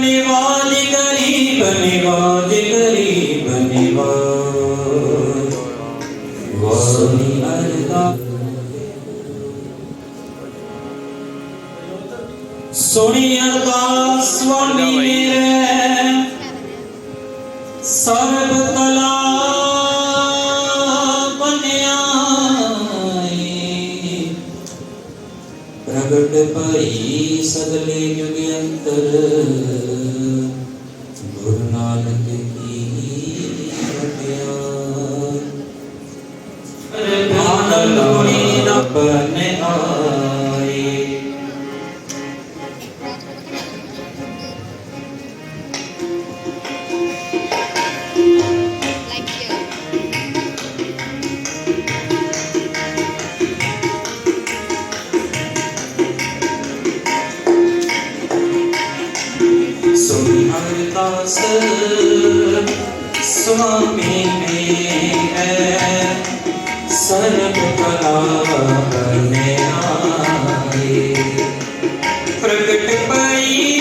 ਨਿਵਾਜ ਗਰੀਬ ਨਿਵਾਜ ਗਰੀਬ ਨਿਵਾਜ ਵਾਰੀ ਅਰਦਾ ਸੁਣੀ ਅਰਦਾਸ ਸੁਆਮੀ ਮੇਰੇ ਸਰਬ ਕਲਾ ਪ੍ਰਗਟ ਭਈ ਸਗਲੇ ਜੁਗ ਅੰਤਰ। ਗੁਰੂ ਨਾਨਕ ਕੀ ਵਟਿਆਈ ਆਨੰਦ ਗੁਣੀ ਨਾ ਬਨੇ ਆਏ ਸੁਆਮੀ ਮੇਰੇ ਸਰਬ ਕਲਾ ਬਨੇ ਆਏ ਪ੍ਰਗਟ ਪਈ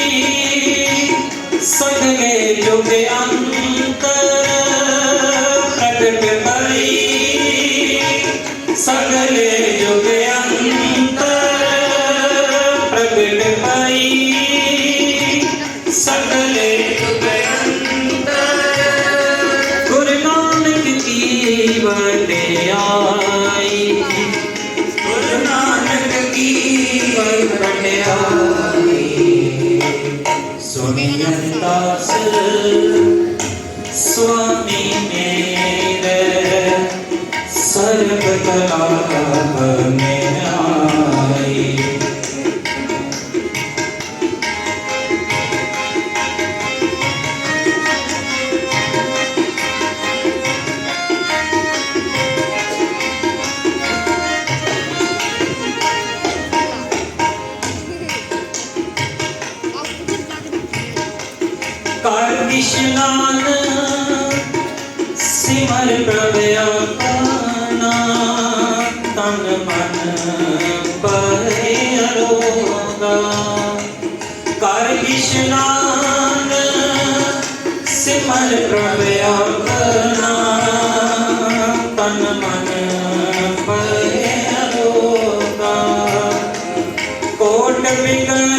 ਸਗਲੇ ਜੁਗ ਅੰਤਰ ਪ੍ਰਗਟ ਪਈ ਸਗਲੇ ਜੁਗ ਅੰਤਰ ਪ੍ਰਗਟ ਸੁਣੀ ਅਰਦਾਸ ਸੁਆਮੀ ਮੇਰੇ ਇਸ਼ਨਾਨ ਸਿਮਰ ਪ੍ਰਭ ਆਪਣਾ ਤਨ ਮਨ ਪਰੇ ਅਰੋਗਾ ਕਰ ਇਸ਼ਨਾਨ ਸਿਮਰ ਪ੍ਰਭ ਆਪਣਾ ਤਨ ਮਨ ਪਰੇ ਅਰੋਗਾ ਕੋਟ ਵਿਗਨ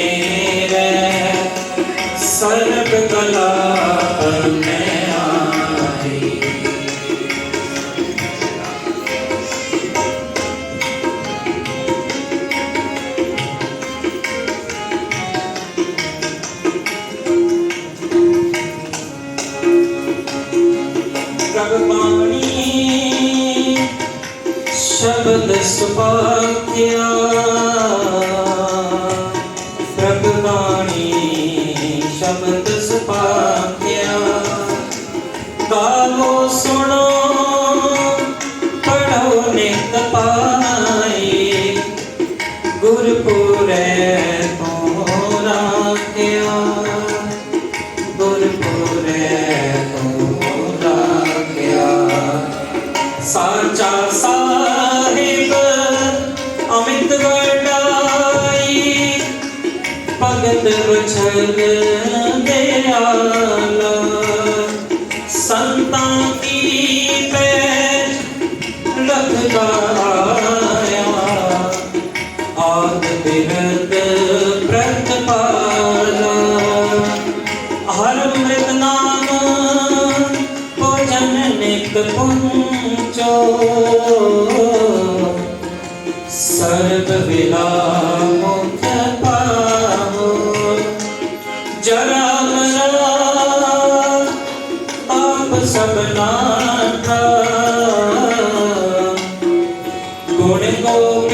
ਪ੍ਰਭ ਬਾਣੀ ਸ਼ਬਦ ਸੁਭਾਗਿਆ ਪ੍ਰਭ ਬਾਣੀ ਸ਼ਬਦ ਸੁਭਾਗਿਆ ਗਾਵੋ ਸੁਣੋ। ਵਡਾਈ ਭਗਤ ਵਛਲ ਦਿਆਲਾ ਸੰਤਾਂ ਕੀ ਪੈਜ ਲਖਦਾਇਆ ਆਦ ਬਿਰਦ ਪ੍ਰਤਪਾਲਾ। ਹਰ ਮ੍ਰਿਤ ਨਾਮ ਭੋਜਨ ਨਿਤ ਪੁੰਨ ਸਰਬ ਵਿਲਾ ਆਪ ਸਭਨਾ ਦਾ ਗੁਣ ਗੋਬਿੰਦ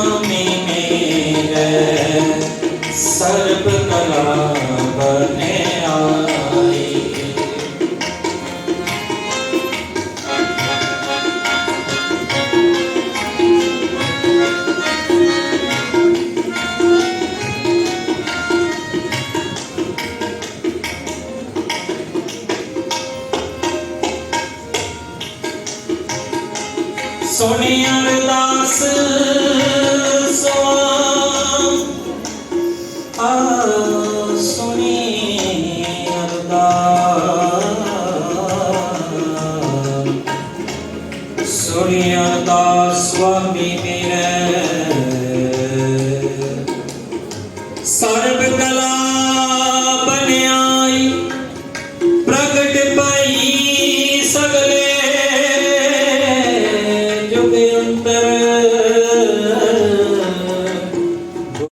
ਸੁਆਮੀ ਮੇਰੇ ਸਰਬ ਕਲਾ ਬਨੇ ਆਈ ਸੁਣੀ ਅਰਦਾਸ ਸੁਣੀ